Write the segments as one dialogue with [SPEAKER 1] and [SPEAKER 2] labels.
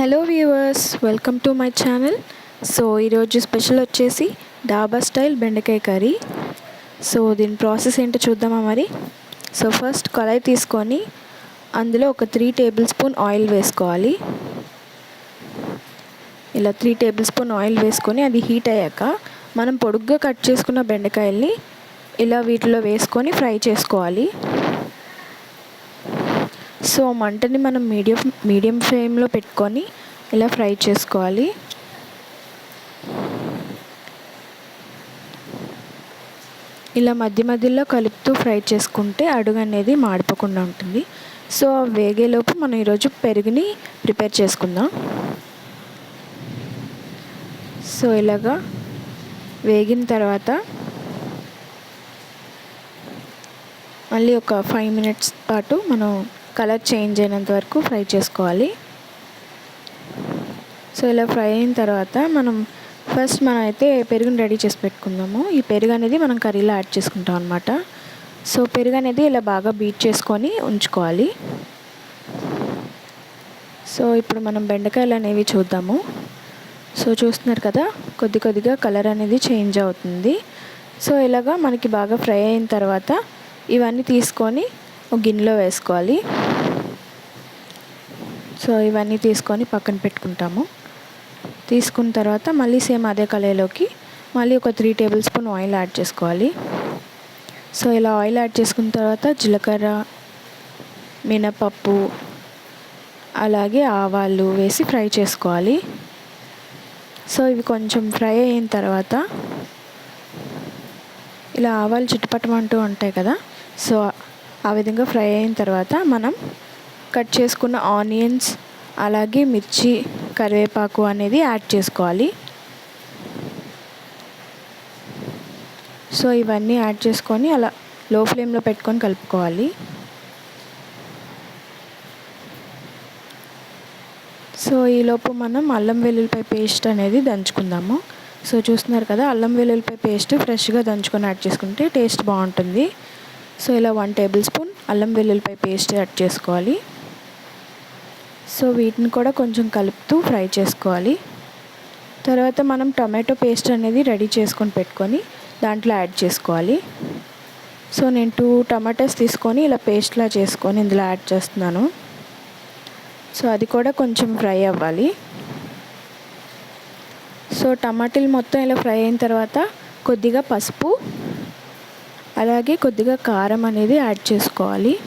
[SPEAKER 1] Hello viewers welcome to my channel so ఈరోజు special వచ్చేసి dhaba style బెండకాయ కర్రీ. సో దీని ప్రాసెస్ ఏంటో చూద్దామా మరి? సో ఫస్ట్ కళాయి తీసుకొని అందులో ఒక త్రీ టేబుల్ స్పూన్ ఆయిల్ వేసుకోవాలి. ఇలా త్రీ టేబుల్ స్పూన్ ఆయిల్ వేసుకొని అది హీట్ అయ్యాక మనం పొడుగ్గా కట్ చేసుకున్న బెండకాయల్ని ఇలా వీటిలో వేసుకొని ఫ్రై చేసుకోవాలి. సో మంటని మనం మీడియం మీడియం ఫ్లేమ్లో పెట్టుకొని ఇలా ఫ్రై చేసుకోవాలి. ఇలా మధ్య మధ్యలో కలుపుతూ ఫ్రై చేసుకుంటే అడుగు అనేది మాడిపోకుండా ఉంటుంది. సో వేగేలోపు మనం ఈరోజు పెరుగుని ప్రిపేర్ చేసుకుందాం. సో ఇలాగా వేగిన తర్వాత మళ్ళీ ఒక ఫైవ్ మినిట్స్ పాటు మనం కలర్ చేంజ్ అయినంత వరకు ఫ్రై చేసుకోవాలి. సో ఇలా ఫ్రై అయిన తర్వాత మనం ఫస్ట్ మనం అయితే పెరుగుని రెడీ చేసి పెట్టుకుందాము. ఈ పెరుగు అనేది మనం కర్రీలో యాడ్ చేసుకుంటాం అనమాట సో పెరుగు అనేది ఇలా బాగా బీట్ చేసుకొని ఉంచుకోవాలి. సో ఇప్పుడు మనం బెండకాయలు అనేవి చూద్దాము. సో చూస్తున్నారు కదా కొద్ది కొద్దిగా కలర్ అనేది చేంజ్ అవుతుంది. సో ఇలాగా మనకి బాగా ఫ్రై అయిన తర్వాత ఇవన్నీ తీసుకొని ఒక గిన్నెలో వేసుకోవాలి. సో ఇవన్నీ తీసుకొని పక్కన పెట్టుకుంటాము. తీసుకున్న తర్వాత మళ్ళీ సేమ్ అదే కళాయిలోకి మళ్ళీ ఒక three table spoon oil add చేసుకోవాలి. సో ఇలా ఆయిల్ యాడ్ చేసుకున్న తర్వాత జీలకర్ర మినపప్పు అలాగే ఆవాలు వేసి ఫ్రై చేసుకోవాలి. సో ఇవి కొంచెం ఫ్రై అయిన తర్వాత ఇలా ఆవాలు చుట్టుపట్టమంటూ ఉంటాయి కదా సో ఆ విధంగా ఫ్రై అయిన తర్వాత మనం కట్ చేసుకున్న ఆనియన్స్ అలాగే మిర్చి కరివేపాకు అనేది యాడ్ చేసుకోవాలి. సో ఇవన్నీ యాడ్ చేసుకొని అలా లో ఫ్లేమ్లో పెట్టుకొని కలుపుకోవాలి. సో ఈలోపు మనం అల్లం వెల్లుల్లిపాయ పేస్ట్ అనేది దంచుకుందాము. సో చూస్తున్నారు కదా అల్లం వెల్లుల్లిపాయ పేస్ట్ ఫ్రెష్గా దంచుకొని యాడ్ చేసుకుంటే టేస్ట్ బాగుంటుంది. సో ఇలా వన్ టేబుల్ స్పూన్ అల్లం వెల్లుల్లిపై పేస్ట్ యాడ్ చేసుకోవాలి. సో వీటిని కూడా కొంచెం కలుపుతూ ఫ్రై చేసుకోవాలి. తర్వాత మనం టమాటో పేస్ట్ అనేది రెడీ చేసుకొని పెట్టుకొని దాంట్లో యాడ్ చేసుకోవాలి. సో నేను టూ టమాటాస్ తీసుకొని ఇలా పేస్ట్లా చేసుకొని ఇందులో యాడ్ చేస్తున్నాను. సో అది కూడా కొంచెం ఫ్రై అవ్వాలి. సో టమాటీలు మొత్తం ఇలా ఫ్రై అయిన తర్వాత కొద్దిగా పసుపు అలాగే కొద్దిగా కారం అనేది యాడ్ చేసుకోవాలి.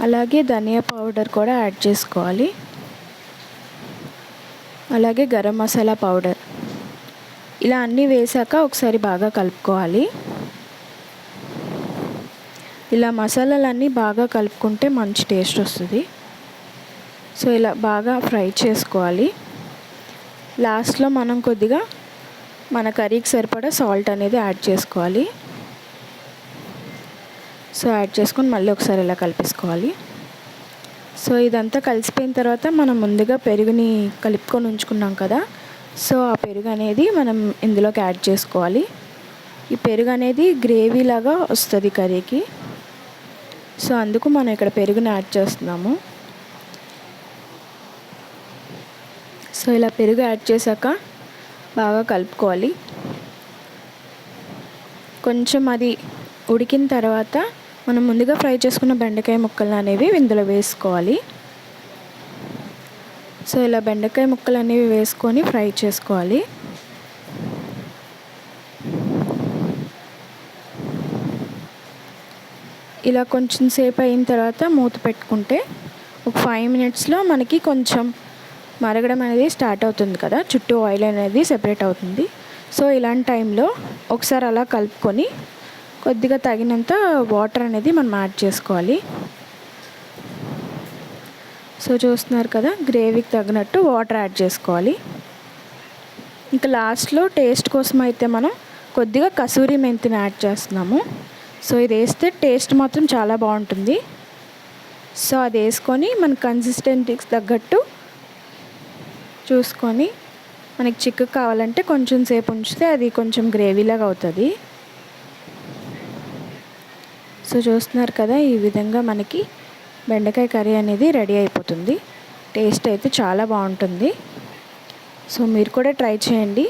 [SPEAKER 1] అలాగే ధనియా పౌడర్ కూడా యాడ్ చేసుకోవాలి. అలాగే గరం మసాలా పౌడర్. ఇలా అన్నీ వేసాక ఒకసారి బాగా కలుపుకోవాలి. ఇలా మసాలాలన్నీ బాగా కలుపుకుంటే మంచి టేస్ట్ వస్తుంది. సో ఇలా బాగా ఫ్రై చేసుకోవాలి. లాస్ట్లో మనం కొద్దిగా మన కర్రీకి సరిపడా సాల్ట్ అనేది యాడ్ చేసుకోవాలి. సో యాడ్ చేసుకొని మళ్ళీ ఒకసారి ఇలా కలిపేసుకోవాలి. సో ఇదంతా కలిసిపోయిన తర్వాత మనం ముందుగా పెరుగుని కలుపుకొని ఉంచుకున్నాం కదా సో ఆ పెరుగు అనేది మనం ఇందులోకి యాడ్ చేసుకోవాలి. ఈ పెరుగు అనేది గ్రేవీ లాగా వస్తుంది కర్రీకి. సో అందుకు మనం ఇక్కడ పెరుగుని యాడ్ చేస్తున్నాము. సో ఇలా పెరుగు యాడ్ చేశాక బాగా కలుపుకోవాలి. కొంచెం అది ఉడికిన తర్వాత మనం ముందుగా ఫ్రై చేసుకున్న బెండకాయ ముక్కలు అనేవి ఇందులో వేసుకోవాలి. సో ఇలా బెండకాయ ముక్కలు అనేవి వేసుకొని ఫ్రై చేసుకోవాలి. ఇలా కొంచెం సేపు అయిన తర్వాత మూత పెట్టుకుంటే ఒక ఫైవ్ మినిట్స్లో మనకి కొంచెం మరగడం అనేది స్టార్ట్ అవుతుంది కదా. చుట్టూ ఆయిల్ అనేది సెపరేట్ అవుతుంది. సో ఇలాంటి టైంలో ఒకసారి అలా కలుపుకొని కొద్దిగా తగినంత వాటర్ అనేది మనం యాడ్ చేసుకోవాలి. సో చూస్తున్నారు కదా గ్రేవీకి తగినట్టు వాటర్ యాడ్ చేసుకోవాలి. ఇంకా లాస్ట్లో టేస్ట్ కోసం అయితే మనం కొద్దిగా కసూరి మెంతిని యాడ్ చేస్తున్నాము. సో ఇది వేస్తే టేస్ట్ మాత్రం చాలా బాగుంటుంది. సో అది వేసుకొని మన కన్సిస్టెంటీకి తగ్గట్టు చూసుకొని మనకి చిక్కు కావాలంటే కొంచెం సేపు ఉంచితే అది కొంచెం గ్రేవీలాగా అవుతుంది. సో చూస్తున్నారు కదా ఈ విధంగా మనకి బెండకాయ కర్రీ అనేది రెడీ అయిపోతుంది. టేస్ట్ అయితే చాలా బాగుంటుంది. సో మీరు కూడా ట్రై చేయండి.